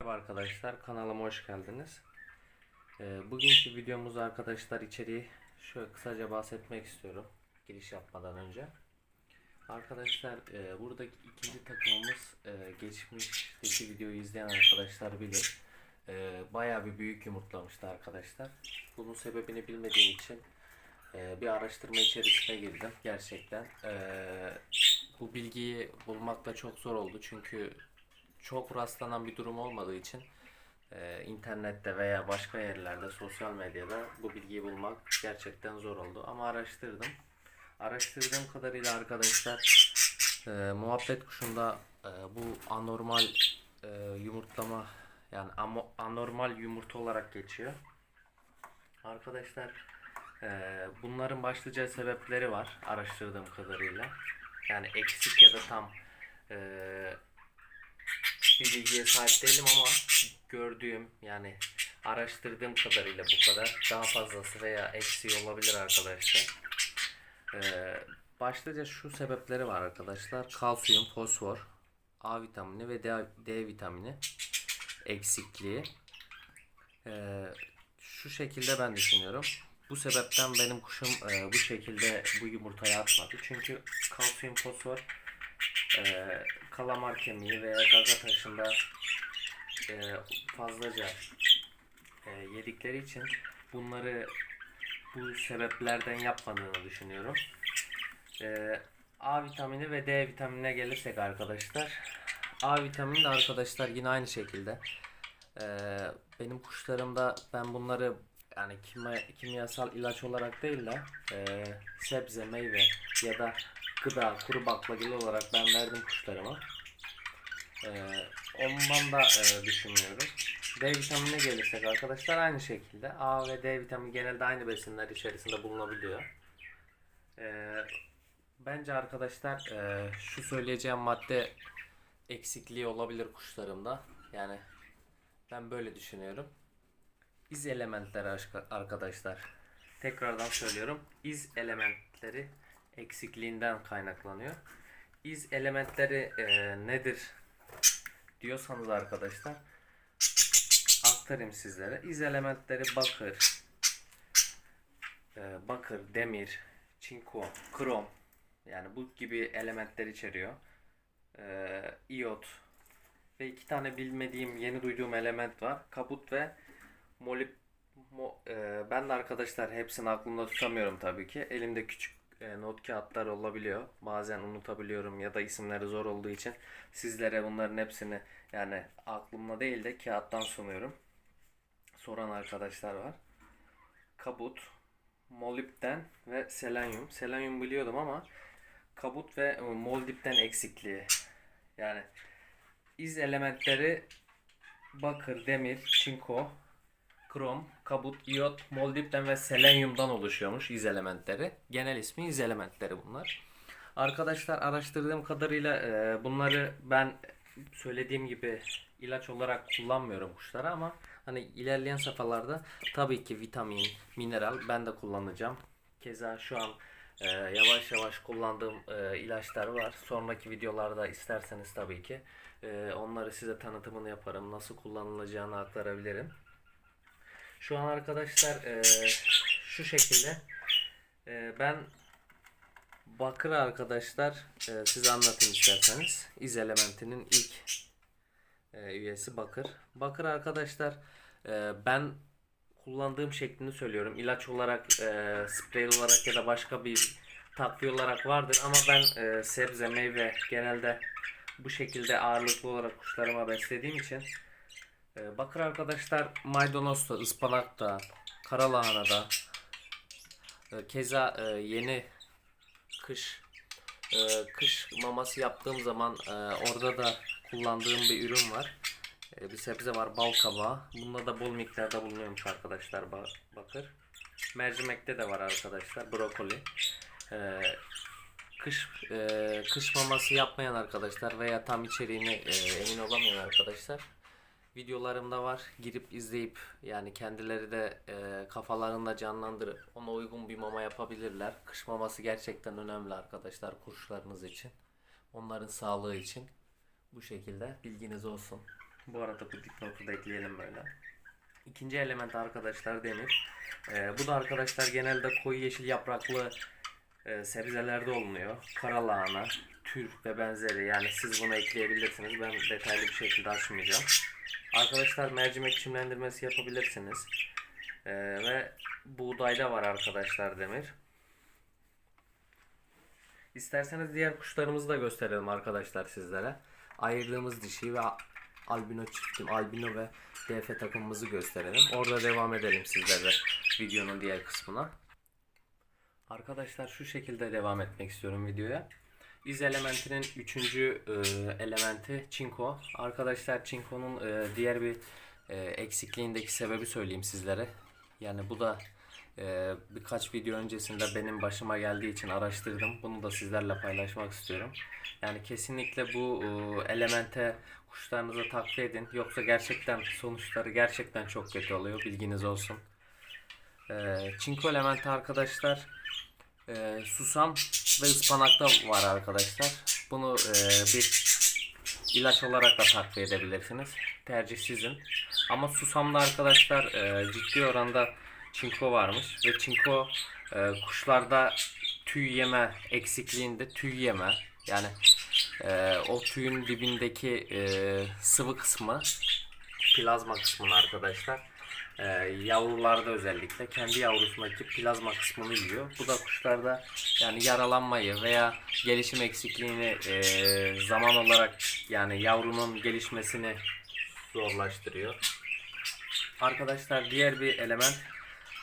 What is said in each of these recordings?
Merhaba arkadaşlar kanalıma hoş geldiniz. Ee, bugünkü videomuz arkadaşlar içeriği şöyle kısaca bahsetmek istiyorum giriş yapmadan önce. Arkadaşlar e, buradaki ikinci takımımız e, geçmişteki videoyu izleyen arkadaşlar bilir. E, bayağı bir büyük yumurtlamıştı arkadaşlar. Bunun sebebini bilmediğim için e, bir araştırma içerisine girdim gerçekten. E, bu bilgiyi bulmak da çok zor oldu çünkü çok rastlanan bir durum olmadığı için e, internette veya başka yerlerde sosyal medyada bu bilgiyi bulmak gerçekten zor oldu. Ama araştırdım. Araştırdığım kadarıyla arkadaşlar e, muhabbet kuşunda e, bu anormal e, yumurtlama yani amo- anormal yumurta olarak geçiyor. Arkadaşlar e, bunların başlıca sebepleri var araştırdığım kadarıyla. Yani eksik ya da tam e, bir bilgiye sahip değilim ama gördüğüm yani araştırdığım kadarıyla bu kadar. Daha fazlası veya eksiği olabilir arkadaşlar. Ee, başlıca şu sebepleri var arkadaşlar. Kalsiyum, fosfor, A vitamini ve D, D vitamini eksikliği. Ee, şu şekilde ben düşünüyorum. Bu sebepten benim kuşum e, bu şekilde bu yumurtayı atmadı. Çünkü kalsiyum, fosfor e, kalamar kemiği veya gaga taşında e, fazlaca e, yedikleri için bunları bu sebeplerden yapmadığını düşünüyorum. E, A vitamini ve D vitaminine gelirsek arkadaşlar. A vitamini de arkadaşlar yine aynı şekilde. E, benim kuşlarımda ben bunları yani kimya, kimyasal ilaç olarak değil de e, sebze, meyve ya da gıda, kuru baklagil olarak ben verdim kuşlarıma. Ee, ondan da e, düşünmüyorum. D vitaminine gelirsek arkadaşlar aynı şekilde A ve D vitamini genelde aynı besinler içerisinde bulunabiliyor. Ee, bence arkadaşlar e, şu söyleyeceğim madde eksikliği olabilir kuşlarımda. Yani ben böyle düşünüyorum. İz elementleri arkadaşlar. Tekrardan söylüyorum. İz elementleri eksikliğinden kaynaklanıyor. İz elementleri e, nedir diyorsanız arkadaşlar aktarayım sizlere. İz elementleri bakır, e, bakır, demir, çinko, krom yani bu gibi elementler içeriyor. E, iot ve iki tane bilmediğim, yeni duyduğum element var. Kabut ve molib Mo- e, ben de arkadaşlar hepsini aklımda tutamıyorum tabii ki. Elimde küçük e, not kağıtlar olabiliyor. Bazen unutabiliyorum ya da isimleri zor olduğu için sizlere bunların hepsini yani aklımda değil de kağıttan sunuyorum. Soran arkadaşlar var. Kabut, molibden ve selenyum. Selenyum biliyordum ama kabut ve e, molibden eksikliği. Yani iz elementleri bakır, demir, çinko, krom, kabut, iyot, moldibden ve selenyumdan oluşuyormuş iz elementleri. Genel ismi iz elementleri bunlar. Arkadaşlar araştırdığım kadarıyla e, bunları ben söylediğim gibi ilaç olarak kullanmıyorum kuşlara ama hani ilerleyen safhalarda tabii ki vitamin, mineral ben de kullanacağım. Keza şu an e, yavaş yavaş kullandığım e, ilaçlar var. Sonraki videolarda isterseniz tabii ki e, onları size tanıtımını yaparım. Nasıl kullanılacağını aktarabilirim. Şu an arkadaşlar e, şu şekilde e, ben bakır arkadaşlar e, size anlatayım isterseniz. İz elementinin ilk e, üyesi bakır. Bakır arkadaşlar e, ben kullandığım şeklini söylüyorum. İlaç olarak, e, sprey olarak ya da başka bir takviye olarak vardır ama ben e, sebze, meyve genelde bu şekilde ağırlıklı olarak kuşlarıma beslediğim için Bakır arkadaşlar maydanozda, ıspanakta, karalahanada, e, keza e, yeni kış e, kış maması yaptığım zaman orada da kullandığım bir ürün var. Bir sebze var bal kabağı. Bunda da bol miktarda bulunuyormuş arkadaşlar ba- bakır. Mercimekte de var arkadaşlar brokoli. Kış kış maması yapmayan arkadaşlar veya tam içeriğini emin olamayan arkadaşlar videolarımda var. Girip izleyip yani kendileri de e, kafalarında canlandırıp ona uygun bir mama yapabilirler. Kış maması gerçekten önemli arkadaşlar kuşlarınız için. Onların sağlığı için. Bu şekilde bilginiz olsun. Bu arada bu dipnotu da ekleyelim böyle. İkinci element arkadaşlar demir. Ee, bu da arkadaşlar genelde koyu yeşil yapraklı e, sebzelerde olunuyor. Kara lahana, tür ve benzeri. Yani siz bunu ekleyebilirsiniz. Ben detaylı bir şekilde açmayacağım. Arkadaşlar mercimek çimlendirmesi yapabilirsiniz. Ee, ve buğdayda var arkadaşlar demir. İsterseniz diğer kuşlarımızı da gösterelim arkadaşlar sizlere. Ayırdığımız dişi ve albino çiftim, albino ve DF takımımızı gösterelim. Orada devam edelim sizlere videonun diğer kısmına. Arkadaşlar şu şekilde devam etmek istiyorum videoya. İz elementinin üçüncü e, elementi çinko. Arkadaşlar çinkonun e, diğer bir e, eksikliğindeki sebebi söyleyeyim sizlere. Yani bu da e, birkaç video öncesinde benim başıma geldiği için araştırdım. Bunu da sizlerle paylaşmak istiyorum. Yani kesinlikle bu e, elemente kuşlarınıza takviye edin. Yoksa gerçekten sonuçları gerçekten çok kötü oluyor. Bilginiz olsun. E, çinko elementi arkadaşlar e, susam ve ıspanakta var arkadaşlar. Bunu e, bir ilaç olarak da takviye edebilirsiniz. Tercih sizin. Ama susamda arkadaşlar e, ciddi oranda çinko varmış ve çinko e, kuşlarda tüy yeme eksikliğinde tüy yeme yani e, o tüyün dibindeki e, sıvı kısmı plazma kısmını arkadaşlar e, yavrularda özellikle kendi yavrusundaki plazma kısmını yiyor. Bu da kuşlarda yani yaralanmayı veya gelişim eksikliğini e, zaman olarak yani yavrunun gelişmesini zorlaştırıyor. Arkadaşlar diğer bir element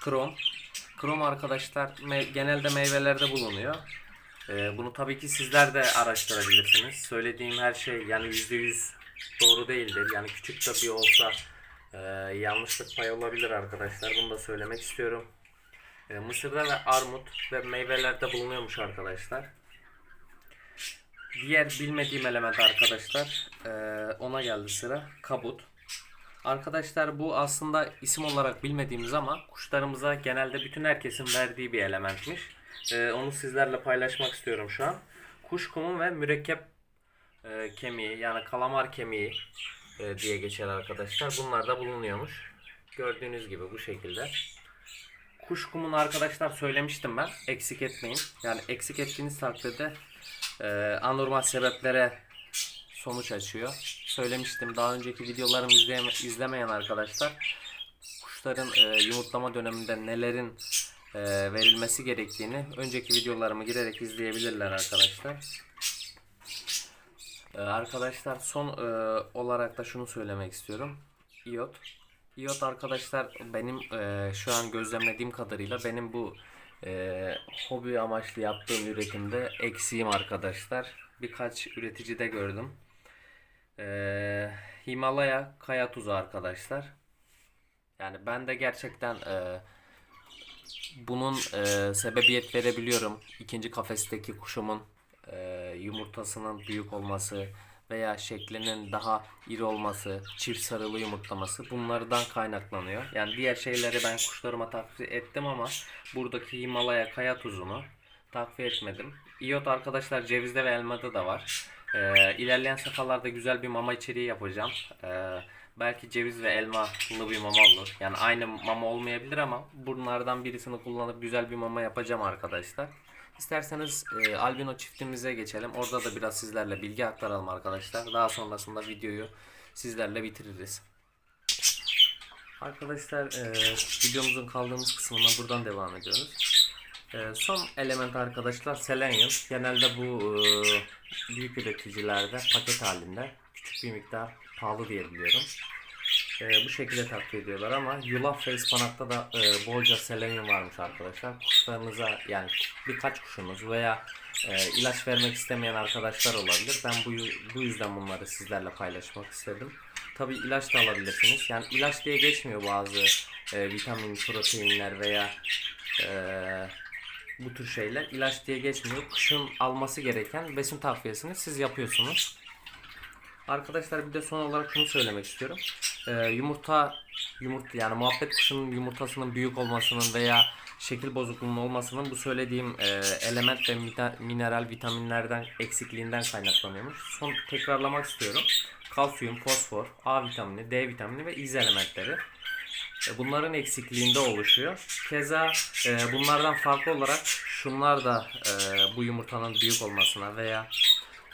krom. Krom arkadaşlar me- genelde meyvelerde bulunuyor. Ee, bunu tabii ki sizler de araştırabilirsiniz. Söylediğim her şey yani %100 doğru değildir. Yani küçük bir olsa e, yanlışlık payı olabilir arkadaşlar. Bunu da söylemek istiyorum. E, mısırda ve armut ve meyvelerde bulunuyormuş arkadaşlar. Diğer bilmediğim element arkadaşlar e, ona geldi sıra kabut. Arkadaşlar bu aslında isim olarak bilmediğimiz ama kuşlarımıza genelde bütün herkesin verdiği bir elementmiş. Ee, onu sizlerle paylaşmak istiyorum şu an. Kuş kumu ve mürekkep e, kemiği yani kalamar kemiği e, diye geçer arkadaşlar. Bunlar da bulunuyormuş. Gördüğünüz gibi bu şekilde. Kuş kumunu arkadaşlar söylemiştim ben. Eksik etmeyin. Yani eksik ettiğiniz takdirde e, anormal sebeplere sonuç açıyor. Söylemiştim daha önceki videolarımı izleyeme, izlemeyen arkadaşlar kuşların e, yumurtlama döneminde nelerin e, verilmesi gerektiğini önceki videolarımı girerek izleyebilirler arkadaşlar. E, arkadaşlar son e, olarak da şunu söylemek istiyorum. İyot. İyot arkadaşlar benim e, şu an gözlemlediğim kadarıyla benim bu e, hobi amaçlı yaptığım üretimde eksiğim arkadaşlar. Birkaç üreticide gördüm. Ee, Himalaya kaya tuzu arkadaşlar. Yani ben de gerçekten e, bunun e, sebebiyet verebiliyorum. İkinci kafesteki kuşumun e, yumurtasının büyük olması veya şeklinin daha iri olması, çift sarılı yumurtlaması bunlardan kaynaklanıyor. Yani diğer şeyleri ben kuşlarıma takviye ettim ama buradaki Himalaya kaya tuzunu takviye etmedim. İyot arkadaşlar cevizde ve elmada da var. Ee, ilerleyen safhalarda güzel bir mama içeriği yapacağım. Ee, belki ceviz ve elmalı bir mama olur. Yani aynı mama olmayabilir ama bunlardan birisini kullanıp güzel bir mama yapacağım arkadaşlar. İsterseniz e, albino çiftimize geçelim. Orada da biraz sizlerle bilgi aktaralım arkadaşlar. Daha sonrasında videoyu sizlerle bitiririz. Arkadaşlar e, videomuzun kaldığımız kısmına buradan devam ediyoruz. E, son element arkadaşlar selenyum. Genelde bu e, büyük üreticilerde paket halinde küçük bir miktar pahalı diye biliyorum. E, bu şekilde takviye ediyorlar ama yulaf ve ıspanakta da e, bolca selenyum varmış arkadaşlar. Kuşlarınıza yani birkaç kuşunuz veya e, ilaç vermek istemeyen arkadaşlar olabilir. Ben bu, bu yüzden bunları sizlerle paylaşmak istedim. Tabi ilaç da alabilirsiniz. Yani ilaç diye geçmiyor bazı e, vitamin, proteinler veya e, bu tür şeyler ilaç diye geçmiyor. Kuşun alması gereken besin takviyesini siz yapıyorsunuz. Arkadaşlar bir de son olarak şunu söylemek istiyorum. Ee, yumurta yumurta yani muhabbet kuşunun yumurtasının büyük olmasının veya şekil bozukluğunun olmasının bu söylediğim e, element ve mineral vitaminlerden eksikliğinden kaynaklanıyormuş. Son tekrarlamak istiyorum. Kalsiyum, fosfor, A vitamini, D vitamini ve iz elementleri. E, Bunların eksikliğinde oluşuyor. Keza e, bunlardan farklı olarak şunlar da e, bu yumurtanın büyük olmasına veya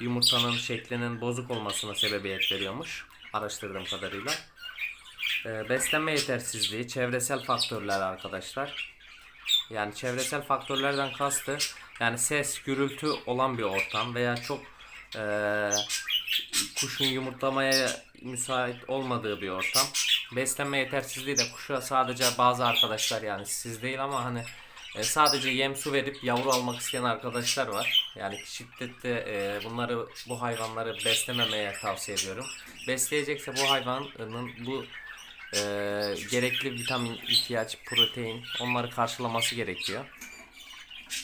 yumurtanın şeklinin bozuk olmasına sebebiyet veriyormuş. Araştırdığım kadarıyla. E, beslenme yetersizliği, çevresel faktörler arkadaşlar. Yani çevresel faktörlerden kastı yani ses, gürültü olan bir ortam veya çok e, kuşun yumurtlamaya müsait olmadığı bir ortam. Beslenme yetersizliği de kuşa sadece bazı arkadaşlar yani siz değil ama hani e, sadece yem su verip yavru almak isteyen arkadaşlar var. Yani şiddetle e, bunları bu hayvanları beslememeye tavsiye ediyorum. Besleyecekse bu hayvanın bu e, gerekli vitamin ihtiyaç, protein onları karşılaması gerekiyor.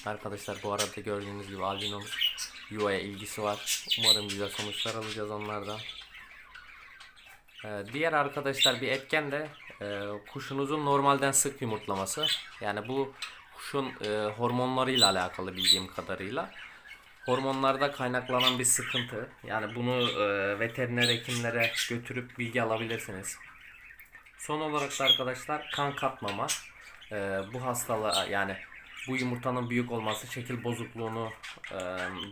Arkadaşlar bu arada gördüğünüz gibi albinomuz yuvaya ilgisi var. Umarım güzel sonuçlar alacağız onlardan. Ee, diğer arkadaşlar bir etken de e, kuşunuzun normalden sık yumurtlaması. Yani bu kuşun e, hormonlarıyla alakalı bildiğim kadarıyla. Hormonlarda kaynaklanan bir sıkıntı. Yani bunu e, veteriner hekimlere götürüp bilgi alabilirsiniz. Son olarak da arkadaşlar kan katmama. E, bu hastalığa yani bu yumurtanın büyük olması şekil bozukluğunu e,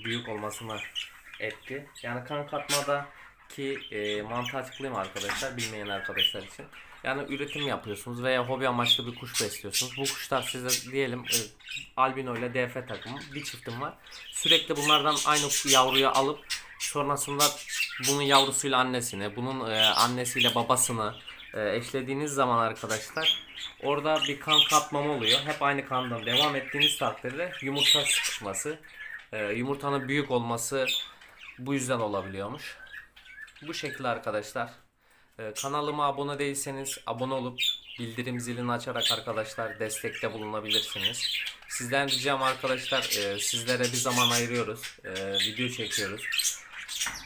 büyük olmasını etti. Yani kan katmada ki e, mantığı açıklayayım arkadaşlar bilmeyen arkadaşlar için. Yani üretim yapıyorsunuz veya hobi amaçlı bir kuş besliyorsunuz. Bu kuşlar size diyelim e, albino ile DF takımı bir çiftim var. Sürekli bunlardan aynı yavruyu alıp sonrasında bunun yavrusuyla annesini, bunun e, annesiyle babasını e, eşlediğiniz zaman arkadaşlar orada bir kan katmama oluyor. Hep aynı kandan devam ettiğiniz takdirde yumurta sıkışması, e, yumurtanın büyük olması bu yüzden olabiliyormuş. Bu şekilde arkadaşlar. Ee, kanalıma abone değilseniz abone olup bildirim zilini açarak arkadaşlar destekte bulunabilirsiniz. Sizden ricam arkadaşlar e, sizlere bir zaman ayırıyoruz. E, video çekiyoruz.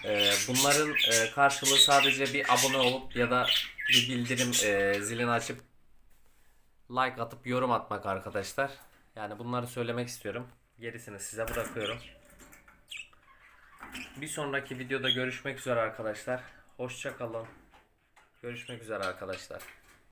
E, bunların e, karşılığı sadece bir abone olup ya da bir bildirim e, zilini açıp like atıp yorum atmak arkadaşlar. Yani bunları söylemek istiyorum. Gerisini size bırakıyorum. Bir sonraki videoda görüşmek üzere arkadaşlar. Hoşça kalın. Görüşmek üzere arkadaşlar.